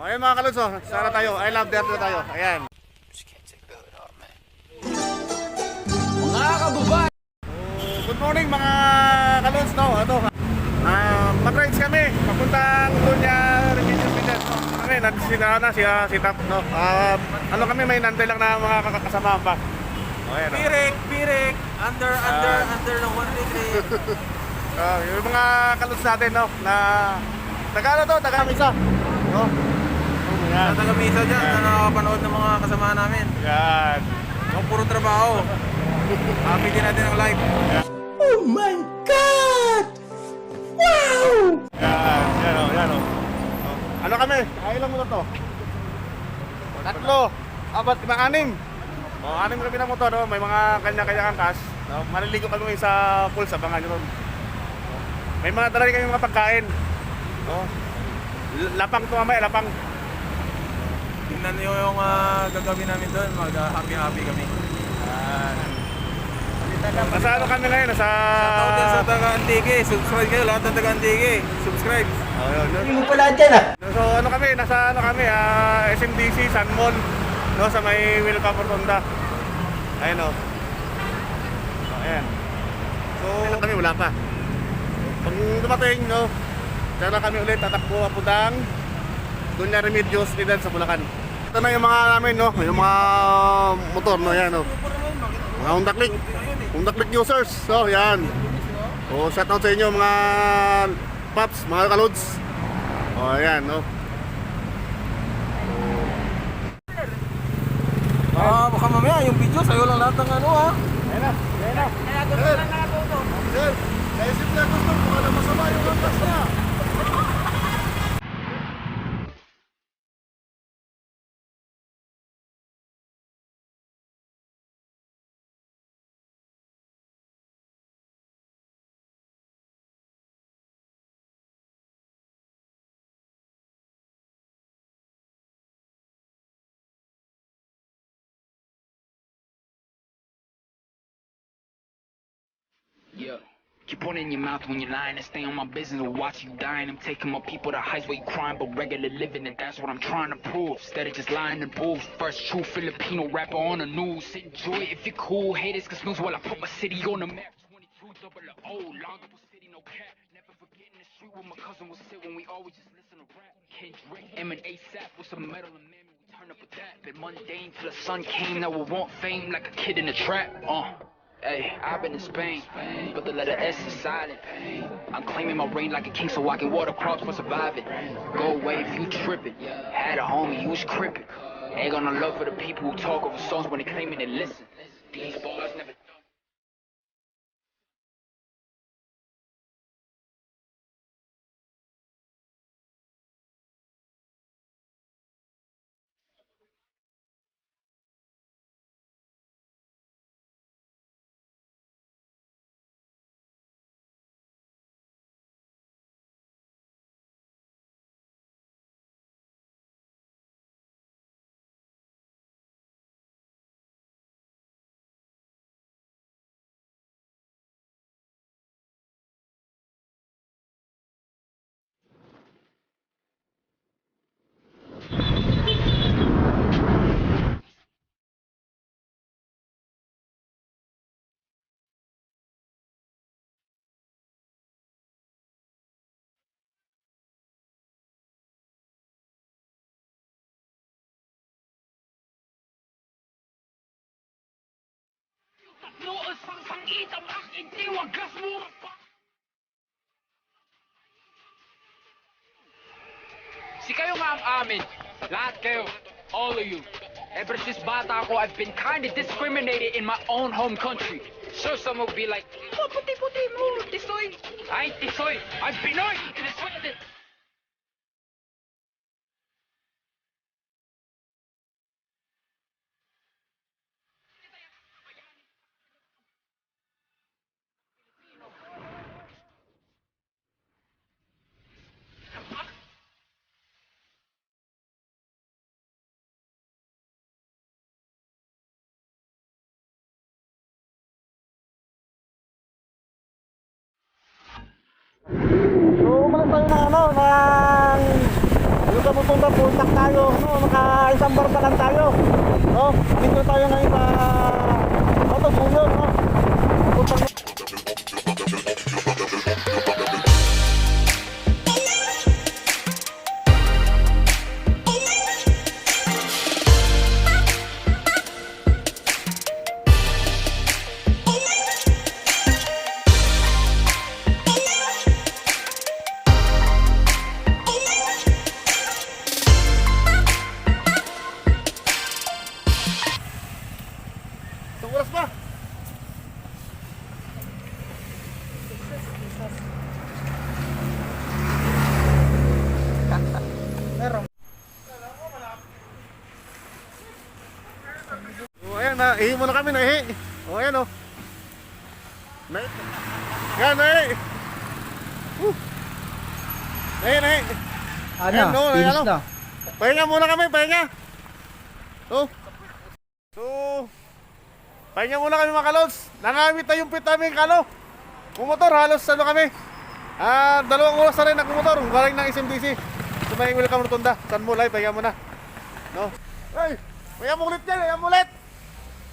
O, ayun mga kalunso, sana tayo. I love that tayo. Ayan. Mga kabuba! So, good morning mga kalunso. No? Ito, ah mag-rides kami. Papuntang Dunya Religious Business. No? Kami, nagsina na si, ah, si Tap. No? Ah, ano kami, may nantay lang na mga kakasama pa. O, ayan. o. Pirik, pirik! Under, under, Ah. under ng 133. Ah, yung mga kalunso natin, no? Na, taga ano to? Taga Misa. No? Oh, Sa Ayan. taga-misa dyan, na nakakapanood ng mga kasama namin. Yan. Yung puro trabaho. Happy din natin ang live. Yan, yan o, yan o. Ano kami? Ay, ilang motor to? Tatlo. Apat, lima, anim. O, anim kami ng motor, no? may mga kanya-kanya angkas. No? Maliligo kami sa pool sa bangan yun. May mga dala rin kami mga pagkain. No? Lapang to mamaya, lapang. Tingnan niyo yung ah, gagawin namin doon. Mag-happy-happy kami. Nasa ano kami ngayon? Nasa... Shoutout din sa taga-Antique. Subscribe kayo lahat ng taga-Antique. Subscribe. Oh, yun, yun. Hindi mo pala dyan ah. So ano kami, nasa ano kami, ah, SMDC, San Mall, no, sa may Wilcapur Honda. Ayun o. So, ayan. So, kami wala pa. Pag dumating, no, sana kami ulit tatakbo papuntang Dunya Remedios Pidan sa Bulacan. Ito na yung mga namin, no, yung mga motor, no, yan, no. Mga Honda Click. Honda Click users. So, yan. O, shout out sa inyo mga paps, mga kalods. O, ayan, no. Ah, baka mamaya yung video sa'yo lang lahat ng ano ah. Ayan na, ayan na. Sir, sir, naisip na gusto ko na masama yung lantas na. Keep one in your mouth when you're lying and stay on my business or watch you dying. I'm taking my people to heights where you crying, but regular living, and that's what I'm trying to prove. Instead of just lying and booze. First true Filipino rapper on the news. Enjoy it if you're cool. Haters can snooze while I put my city on the map. 22 double O, Longable City, no cap. Never forgetting the street where my cousin would sit when we always just listen to rap. Kendrick, M and ASAP with some metal and man, we turn up with that. Been mundane till the sun came, now we want fame like a kid in a trap. Uh. Hey, I've been in Spain, but the letter S is silent. I'm claiming my reign like a king so I can water crops for surviving. Go away if you tripping. Had a homie, you was crippin'. Ain't got no love for the people who talk over songs when they claiming they listen. These bars sang sangitan aking tiwagas mo pa. Si kayo nga ang amin. Lahat kayo. All of you. Ever since bata ako, I've been kind of discriminated in my own home country. Sure, some will be like, oh, puti-puti mo, tisoy. I ain't tisoy. I'm Pinoy. And muna kami na ihi. Oh, ayan oh. Na Yan, na ihi. Uh. Nahi, nahi. Ano? Ayan, no, ano? na. Pahinga muna kami, pahinga. Oh. So, pahinga muna kami mga kalods. Nangamit na yung pit namin kalo. Kumotor, halos ano kami. Ah, dalawang oras na rin nagkumotor. Galing ng SMDC. So, may welcome rotunda. San mo live, pahinga muna. No? Ay, pahinga mo ulit yan, pahinga mo ulit.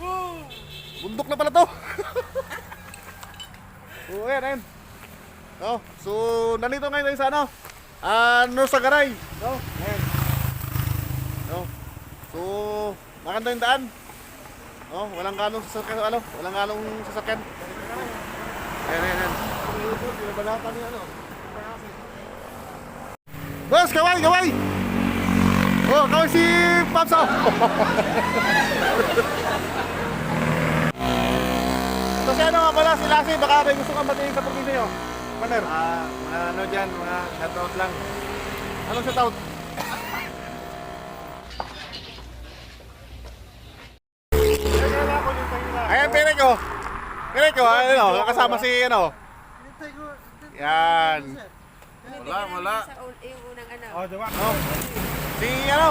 Woo! Bundok na pala to. oh, ayan, ayan. No? So, nandito ngayon tayo sa ano? Uh, sa Garay. No? Ayan. No? So, maganda yung daan. No? Walang galong sasakyan, ano? Walang galong sasakyan. Ayan, ayan, ayan. Boss, kaway, kaway! Oh, kaway si Pops, oh! Kasi ano nga pala, si Lassie, baka may gusto kang batiin sa pagkisa nyo. Paner, Ah, mga ano dyan, mga shoutout lang. anong shoutout? Ayan, pere ko. Pere ko, ano, kasama si, ano. Yan. Wala, wala. Yung unang ano. Oh, diba? Oh. Si, ano.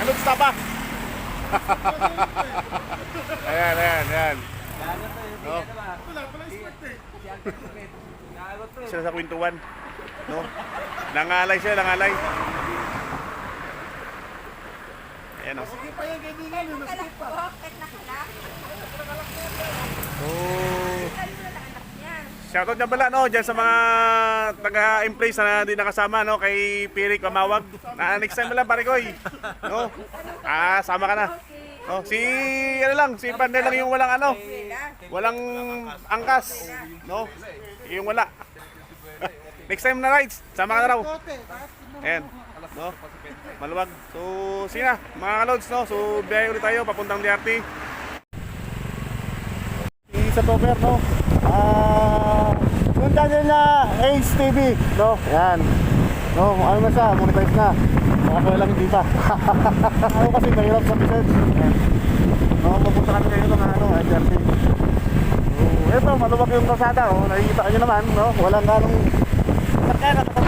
Ano gusto pa? Ayan, ayan, ayan. No? Sila sa kwentuhan. No? Nangalay siya, nangalay. Ayan o. Bakit nakala? So, Kali mo na lang anak niyan. Shoutout niya pala no diyan sa mga taga-embrace na di nakasama no kay Pirik Mamawag. Na next time lang pare ko. No? Ah, sama ka na. No, si ano lang, si Pander lang yung walang ano, walang angkas, no? Yung wala. next time na rides, sama ka na raw. Ayan. No? Maluwag. So, sige na, mga kalods, no? So, biyahe ulit tayo, papuntang DRT. Sa Toper, no? Ah, yung channel na Ace TV, no? Yan. No, ano na siya, monetize na. Baka lang hindi pa. Ako kasi mahirap sa business. Yan. No, mapunta kami ngayon ng ano, HRT. So, eto, maluwag yung kalsada, oh. Nakikita nyo naman, no? Walang ganong sakyan at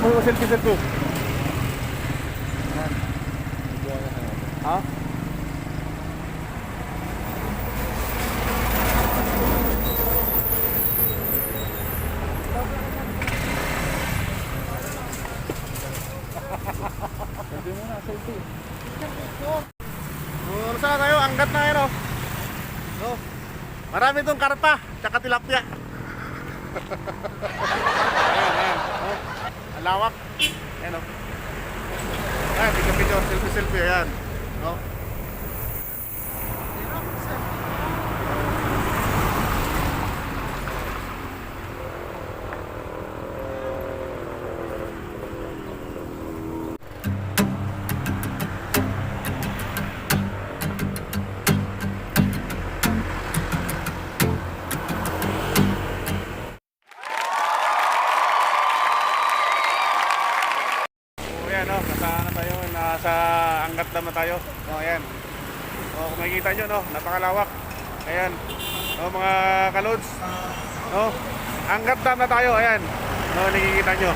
Yung selfie-selfie. Ha? Tayo. Oh, ayan. Oh, kung makikita nyo, no, napakalawak. Ayan. Oh, mga kalods. No, Angat Dam na tayo, ayan. No, nakikita nyo.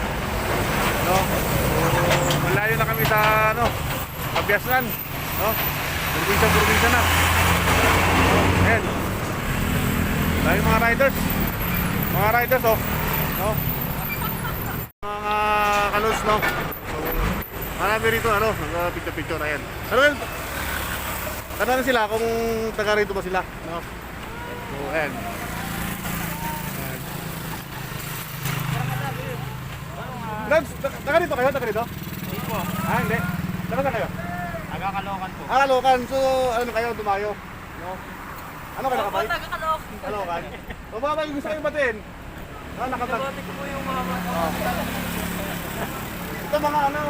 No, so, malayo na kami sa, ano, Kabiasnan. No, probinsya-probinsya na. No, ayan. Dahil mga riders. Mga riders, oh. No, mga kalos, no? Marami rito, ano, nag-picture-picture, ayan. Ano yun? Tanong sila kung taga rito ba sila, no? So, ayan. Ta- taga rito kayo? Taga rito? Hindi po. Ah, hindi. Taga saan kayo? Agakalokan po. Ah, Kalokan. So, ano kayo, dumayo? No? Ano kayo nakabike? taga-Caloocan. Kalokan. O baka may gusto kayo batiin? Ah, nakatag. ko po yung mga Ito mga ano,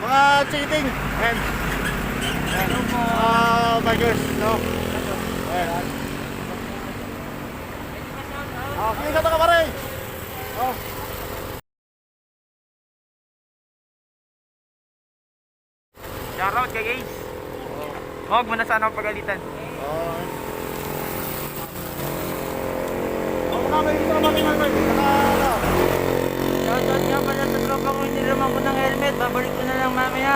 mga cheating. Ayan. Ayan. Ah, bikers, no? Ayan. Ah, sige ka pare. Oh. Shoutout kay guys. Huwag mo na sana ako pagalitan. Oh. Oh, mga may gusto ka batiin, mga Shoutout nga pala sa tropa ko, niliman ko ng helmet. Babalik ko na lang mamaya.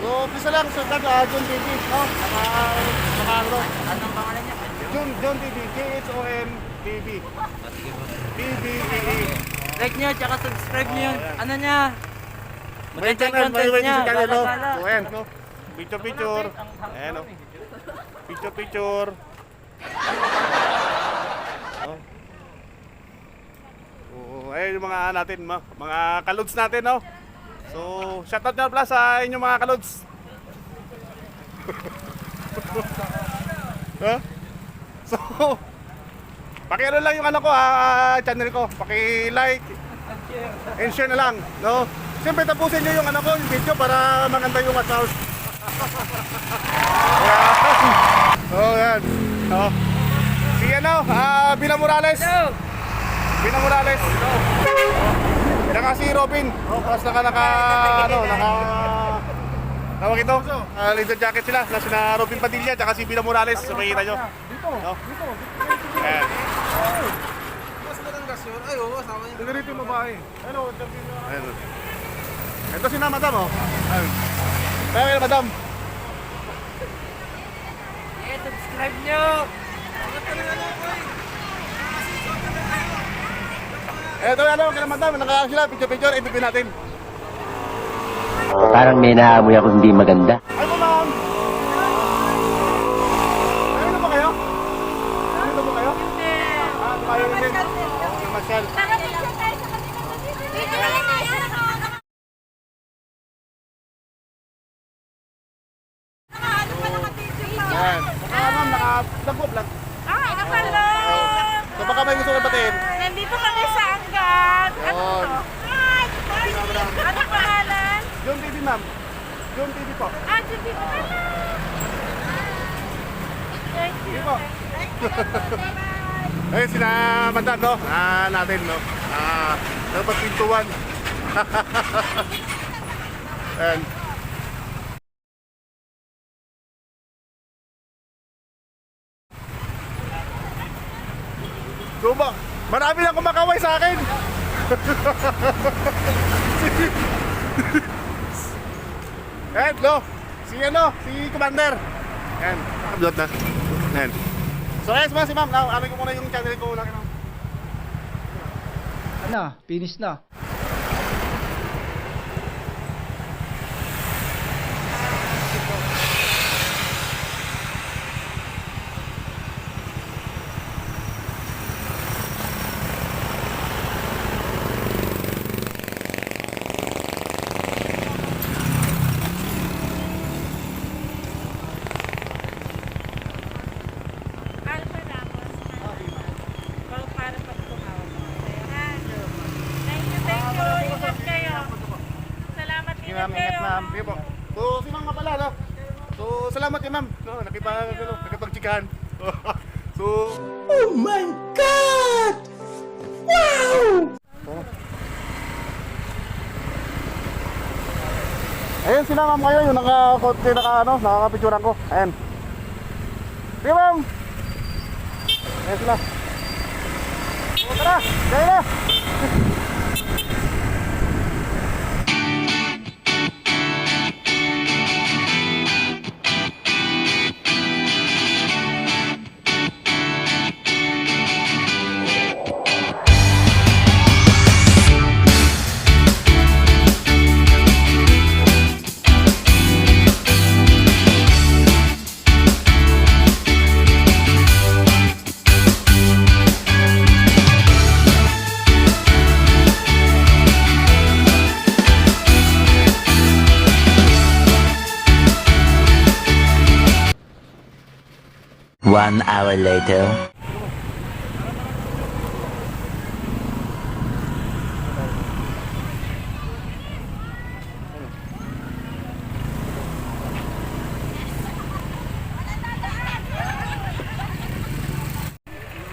So, umpisa lang sa tag uh, John TV, no? Naka, naka ano? Anong pangalan niya? John, John TV, J-H-O-N TV. T-V-E-E. Like niyo, tsaka subscribe niyo yung ano niya. May channel, may content may niya. channel, no? So, ayan, no? Picture, picture. Ayan, no? Picture, picture. No? Oo, ayun yung mga natin, ma- mga kalods natin, no? So, shoutout nga pala sa inyong mga kalods. ha? So, Paki-ano lang yung ano ko, ah, channel ko. Paki-like and share na lang, no? Siyempre tapusin nyo yung ano ko, yung video para maganda yung sound. Ayan. Oh, yan. Oh. Ano, ah, Bina Morales. Bina Morales. Oh. Naka si Robin. Oh, tapos naka naka ano, naka Tawag ito, uh, leather jacket sila, na sina Robin Padilla, tsaka si Bina Morales, so makikita nyo. Dito, no? dito, Ayan. Mas maganda yun. Ay, oo, sama niya. Rito yung babae. Ano, Ayun. Ito si na madam, oh. Ayun. Kaya madam. Eh, subscribe niyo. Yung ano, kaya madam, nakakak sila, picture-picture, ibibin natin. Parang may naamoy ako hindi maganda. Ay po, ma'am. Ano ba kayo? Ano ba kayo? Ah, kayo din. Oh, Marshall. Tara, picture tayo sa kanila. Dito na lang tayo. Ano pa nakapicture pa? Ayan. Saka ma'am, naka-vlog vlog. Ah, nakalo. So baka may gusto ko batiin. Nandito kami sa Angat. Ano Yun. to? Hi! Ano pangalan? John TV, ma'am. John TV po. Ah, Judy. Thank you. Sige po. Ayun, sina madam, no? Ah, natin, no? Ah, dapat pintuan. So ba, marami na kumakaway sa akin. Ayan, no? Si ano, si Commander. Ayan, upload na. Ayan. So, guys, mga si ma'am, na, ano ko muna yung channel ko lang. Ano? na, finish na. Ma'am. Ingat, ma'am. Sige po. So, si ma'am nga pala, no? So, salamat kay ma'am. No, nakipag, ano, nakipagtsikahan. so, oh my God! Wow! Ayun sila ma'am kayo, yung naka, naka, ano, nakakapicturan ko. Ayan. Sige ma'am! Ayan sila. O, tara! Kaya na! One hour later.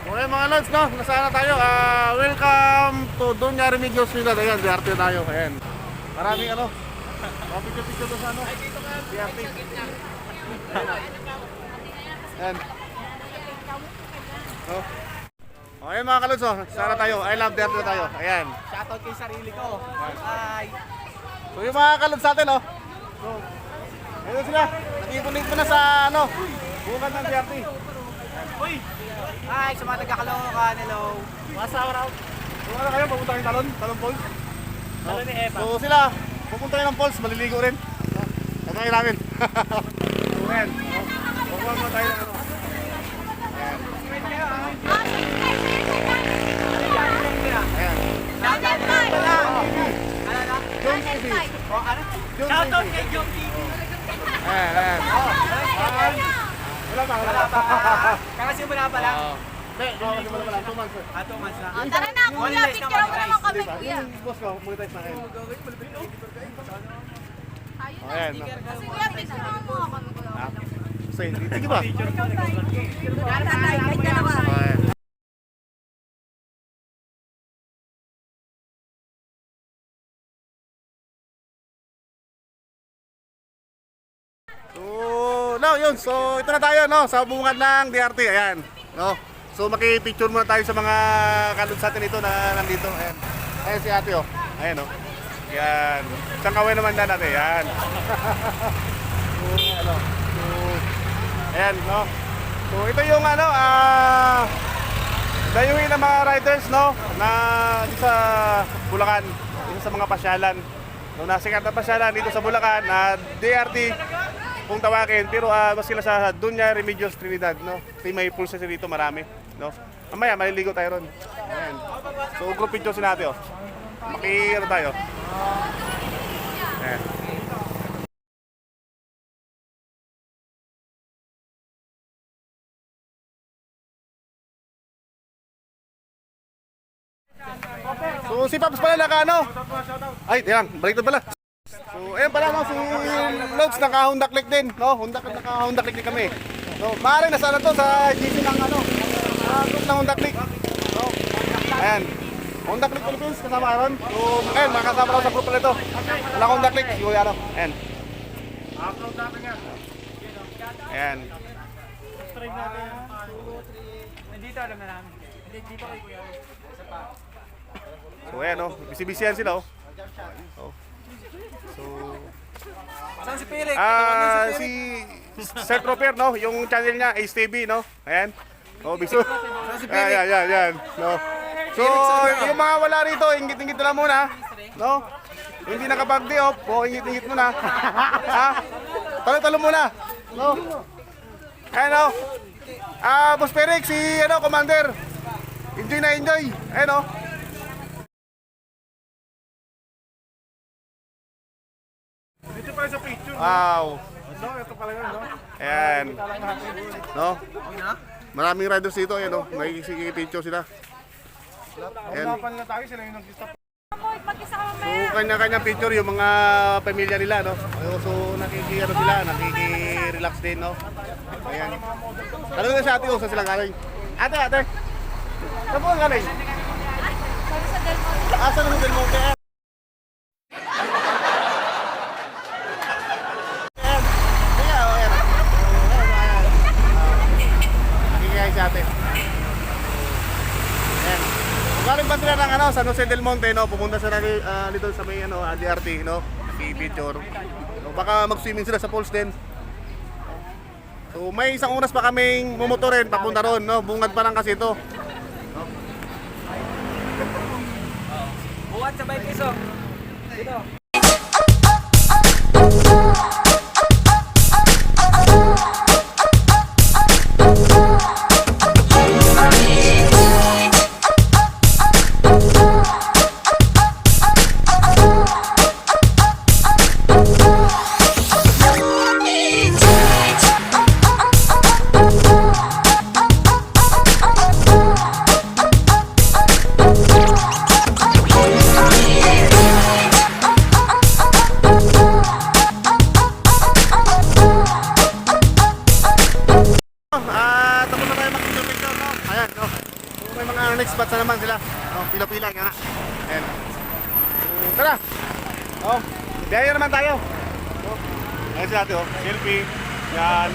Okay mga lods, no? Nasaan na tayo? Ah, welcome to Doña Remedios Ciudad. Ayan, DRT tayo. Ayan. Maraming ano. Mga picture-picture doon sa ano. DRT. Ayan. Oh. Okay mga kalods, oh. Nasaan na tayo? I love DRT na tayo. Ayan. Shoutout kay sarili ko. Hi! So yung mga kalods natin, oh. So, ayun sila. Nakikinig mo na sa ano. Bukan ng DRT. Hi! Sa mga taga-Caloocan, hello! Kung ano kayo, pupunta kayong talon, talon falls. Talon ni Eva. So sila, pupunta kayo ng falls, maliligo rin. Ito kayo namin. so yan, no? Pupunta mo tayo ng ano. Ayan. John TV. John TV. Ayan, ayan. Wala pa, wala pa. Kakasimula pa lang. Mo. Ah, two months na. Oh, tara na, kuya. Picture mo naman kami, kuya. Boss ko, monetize na kayo. Ayan. no? Kuya, picture mo kami, kuya. Sige, ba? Dalawa. Ayan. Yun. So, ito na tayo, no, sa bungad ng DRT. Ayan, no. So, makipicture muna tayo sa mga kalod sa atin ito na nandito. Ayan. Ayan si ate, oh. Ayan, oh. Yan. Isang kaway naman na natin. Yan. so, ano. So, ayan, no. So, ito yung, ano, ah, dayuhin ng mga riders, no, na sa Bulacan. Dito sa mga pasyalan. No, nasikat na pasyalan dito sa Bulacan na DRT kung tawagin. Pero ah, mas sila sa Dunya Remedios Trinidad, no? Kasi may pulsa sila dito, marami, no? Mamaya, maliligo tayo ron. Ayan. So, group picture si natin, oh. Maki, ano tayo? Ayan. So, si Paps pala naka ano? Ay, diyan, balik na pala. So, ayun pala no, si Lods naka Honda Click din, no? Honda naka Honda Click din kami. So, maaari nasa ano to sa GC ng ano, sa group ng Honda Click. No? Ayan. Honda Click Philippines kasama ka ron. So, ayun, makasama lang sa group nito. Wala Honda Click, yung ano. Ayan. Upload natin yan. Ayan. Nandito alam na namin. Dito kay Kuya. So, ayan, no? Busy-busy yan sila, oh. Oh. So, Saan si Pirik? Ah, si Sir Proper, no? Yung channel niya, Ace TV, no? Ayan. Oh, biso. Ayan, ayan, ayan, ayan. No. So, yung mga wala rito, ingit-ingit na lang muna. No? Yung Hindi nakapag-day off, oh, ingit-ingit muna. ha? Talo-talo muna. No? Ayan, no? Ah, Boss Perek, si, ano, Commander. Enjoy na enjoy. Ayan, no? Wow. No, ito pala yun, no? Ayan. No? Maraming riders dito, ayan, no? May picture sila. Ayan. Boy, mag-isa ka So, kanya-kanyang picture yung mga pamilya nila, no? So, nakiki, ano sila, nakiki-relax din, no? Ayan. Ano na sa ate saan sila galing? Ate, ate! Saan po ang galing? Ah, saan ang Del Monte? Ayan. Ayan. Ayan, oh, ayan. Oh, ayan, ayan. Ah, Nakikiyay si ate. Ayan. Galing ba sila ng ano, San Jose del Monte, no? Pumunta sila uh, dito sa may ano, DRT, no? Naki-picture. So, baka mag-swimming sila sa falls din. So, may isang oras pa kaming mumotorin papunta ron, no? Bungad pa lang kasi ito. Buwan sa bike iso. Dito. Ayan sila ate, oh. Selfie. Yan.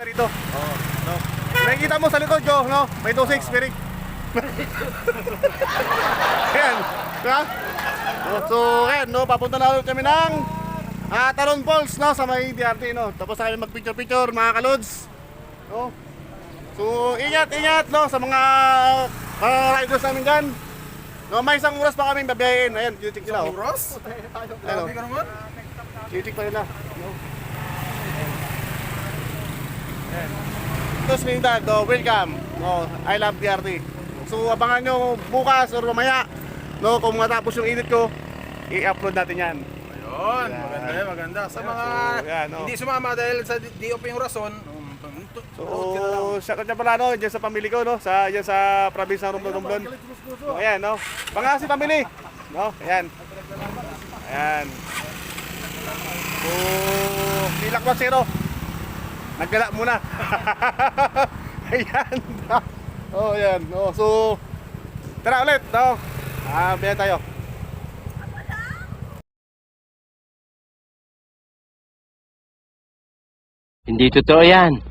Dito. Oh, no. Nakikita mo sa likod ko, no? May 2.6, Spirit. Ayan. Diba? Oh, so, ayan, no? Papunta na ulit kami ng Ah, Taron Falls, no, sa may DRT, no. Tapos na kami mag-picture-picture, mga kalods. No. So, ingat, ingat, no, sa mga mga riders namin dyan. No, may isang oras pa kami babiyahin. Ayan, check nila, oh. Ross? Ayan, Grabe ka naman. check pa nila. No. Ito sa Trinidad, no, welcome. No, I love DRT. So, abangan nyo bukas or mamaya. No, kung matapos yung edit ko, i-upload natin yan. Ayun, maganda yan, maganda. Sa mga So, yan, oh. hindi sumama dahil sa DOP yung rason, So, out niya pala no, dyan sa pamilya ko no, sa dyan sa province ng Romblon Romblon. So, ayan no. Pangasi family. No, ayan. Ayan. So, nilak ko zero. Naggala muna. ayan. Oh, ayan. Oh, so tara ulit, no. Ah, biyan tayo. Hindi totoo yan.